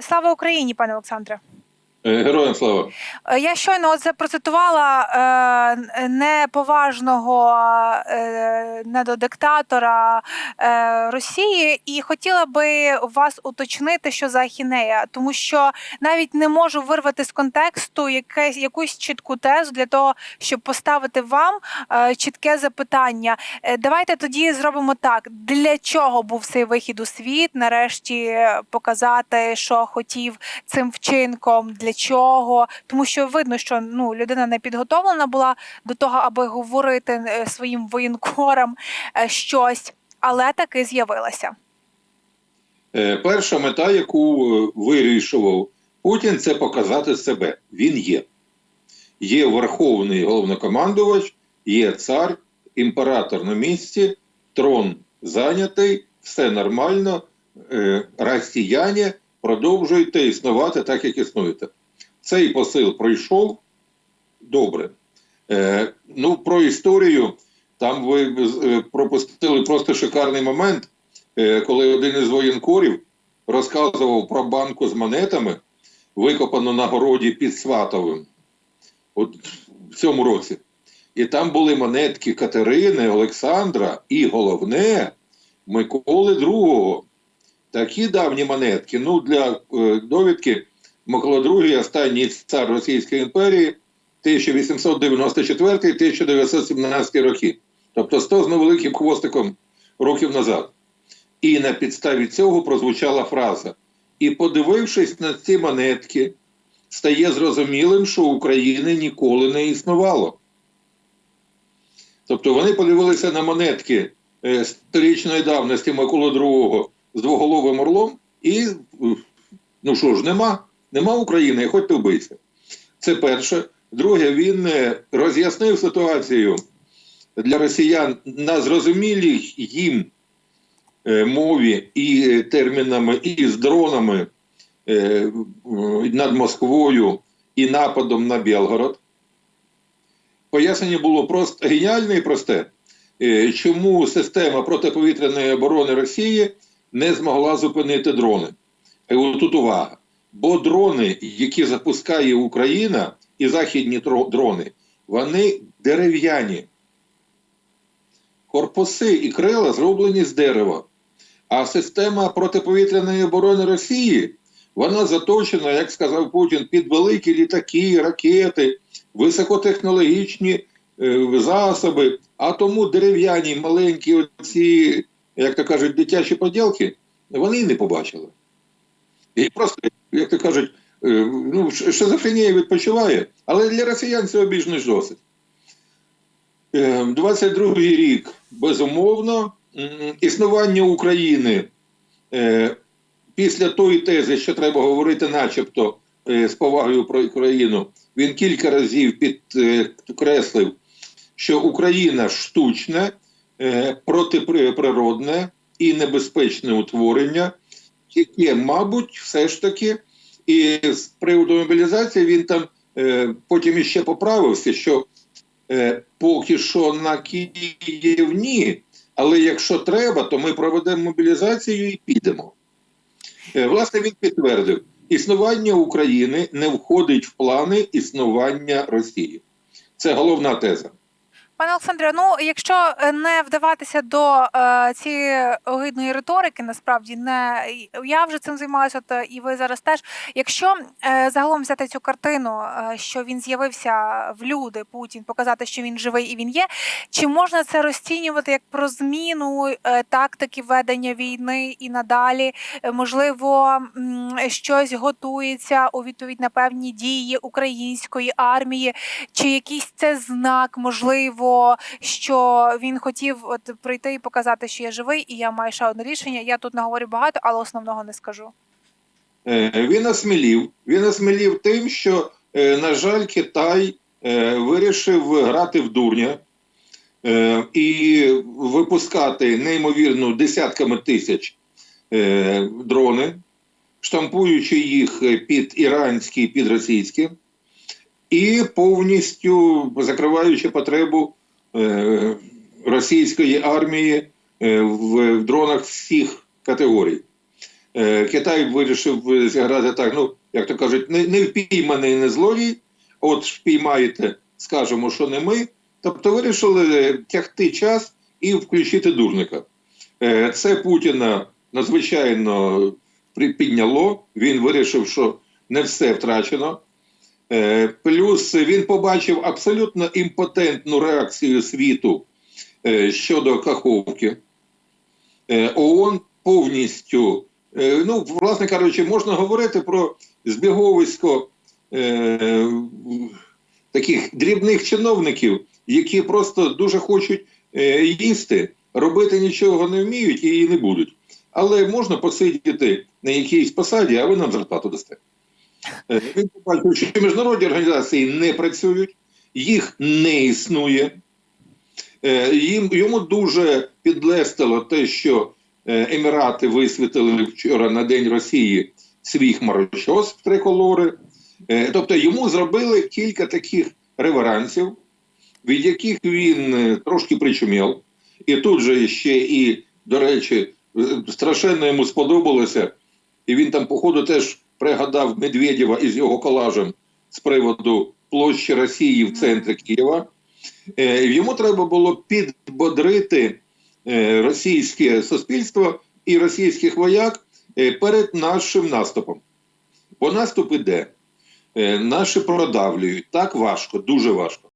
Слава Україні, пане Олександре. Е, Героям слава. Е, Я щойно от це процитувала е, неповажного е, недодиктатора е, Росії, і хотіла би вас уточнити, що за ахінея, тому що навіть не можу вирвати з контексту якесь якусь чітку тезу для того, щоб поставити вам е, чітке запитання. Е, Давайте тоді зробимо так: для чого був цей вихід у світ? Нарешті показати, що хотів цим вчинком, для чого, тому що видно, що ну людина не підготовлена була до того, аби говорити е, своїм воєнкорам е, щось, але таки з'явилася. Е, Перша мета, яку вирішував Путін, це показати себе. Він є. Є верховний головнокомандувач, є цар, імператор на місці, трон зайнятий, все нормально. Росіяни продовжуєте існувати так, як існуєте. Цей посил пройшов добре. Е, ну, про історію там ви е, пропустили просто шикарний момент, е, коли один із воєнкорів розказував про банку з монетами, викопану на городі під Сватовим от в цьому році. І там були монетки Катерини, Олександра і головне Миколи II. Такі давні монетки. Ну, для е, довідки, Микола II, останній цар Російської імперії, 1894-1917 роки. Тобто 100 з невеликим хвостиком років назад. І на підставі цього прозвучала фраза. І подивившись на ці монетки, стає зрозумілим, що України ніколи не існувало. Тобто вони подивилися на монетки е, сторічної давності Миколи II з двоголовим орлом, і ну що ж, нема, нема України, хоч ти вбийся. Це перше. Друге, він е, роз'яснив ситуацію для росіян на зрозумілій їм е, мові і е, термінами, і з дронами над Москвою і нападом на Білгород. Пояснення було просто геніальне і просте. Чому система протиповітряної оборони Росії не змогла зупинити дрони? Тут увага. Бо дрони, які запускає Україна і західні дрони, вони дерев'яні. Корпуси і крила зроблені з дерева. А система протиповітряної оборони Росії вона заточена, як сказав Путін, під великі літаки, ракети, високотехнологічні е, засоби. А тому дерев'яні маленькі оці, як то кажуть, дитячі поділки, вони і не побачили. І просто, як то кажуть, е, ну, шизофренія відпочиває, але для росіян цього більш ніж досить. Е, 22-й рік, безумовно, існування України е, після тої тези, що треба говорити, начебто, е, з повагою про Україну, він кілька разів підкреслив, що Україна штучне, протиприродне і небезпечне утворення, яке, мабуть, все ж таки, і з приводу мобілізації він там е, потім іще поправився, що е, поки що на Київ ні, але якщо треба, то ми проведемо мобілізацію і підемо. Е, Власне, він підтвердив, існування України не входить в плани існування Росії. Це головна теза. Пане Олександре, ну якщо е, не вдаватися до е, цієї огидної риторики, насправді не я вже цим займалася, от, е, і ви зараз теж. Якщо е, загалом взяти цю картину, е, що він з'явився в люди, Путін, показати, що він живий і він є, чи можна це розцінювати як про зміну е, тактики ведення війни і надалі? Е, можливо, м, щось готується у відповідь на певні дії української армії, чи якийсь це знак, можливо, що він хотів от прийти і показати, що я живий, і я маю ще одне рішення. Я тут наговорю багато, але основного не скажу. Е, Він осмілів. Він осмілів тим, що, е, на жаль, Китай е, вирішив грати в дурня і випускати неймовірно десятками тисяч дрони, штампуючи їх під іранські, під російські, і повністю закриваючи потребу е, російської армії е, в, дронах всіх категорій. Е, Китай вирішив зіграти так, ну, як то кажуть, не, не впійманий, не злодій, от впіймаєте, скажемо, що не ми. Тобто вирішили тягти час і включити дурника. Це Путіна надзвичайно підняло. Він вирішив, що не все втрачено. Е, Плюс він побачив абсолютно імпотентну реакцію світу е, щодо Каховки. Е, ООН повністю, ну, власне кажучи, можна говорити про збіговисько е, таких дрібних чиновників, які просто дуже хочуть е, їсти, робити нічого не вміють і не будуть. Але можна посидіти на якійсь посаді, а ви нам зарплату дасте. Він побачив, що міжнародні організації не працюють, їх не існує. Е, Їм, йому дуже підлестило те, що е, Емірати висвітили вчора на День Росії свій хмарочос в триколори. Е, Тобто йому зробили кілька таких реверансів, від яких він трошки причумів. І тут же ще і, до речі, страшенно йому сподобалося, і він там, походу, теж пригадав Медведєва із його колажем з приводу площі Росії в центрі Києва. Е, Йому треба було підбодрити е, російське суспільство і російських вояк е, перед нашим наступом. Бо наступ іде. Наші продавлюють так важко, дуже важко.